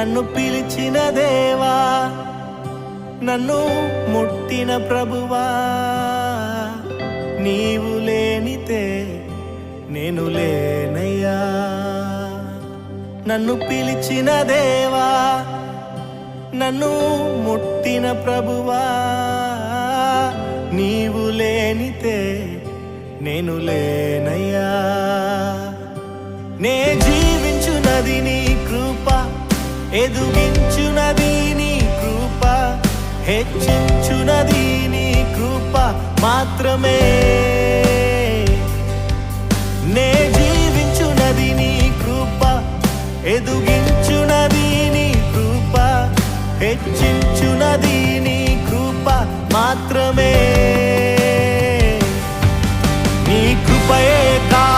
నన్ను పిలిచిన దేవా నన్ను ముట్టిన ప్రభువా. నీవు లేనితే నేను లేనయ్యా. నన్ను పిలిచిన దేవా నన్ను ముట్టిన ప్రభువా. నీవు లేనితే నేను లేనయ్యా. నే జీవించునది నీ కృప ఎదుగించునది నీ కృప హెచ్చించునది నీ కృప మాత్రమే. నే జీవించునది నీ కృప ఎదుగించునది నీ కృప హెచ్చించునది నీ కృప మాత్రమే. నీ కృపయే కా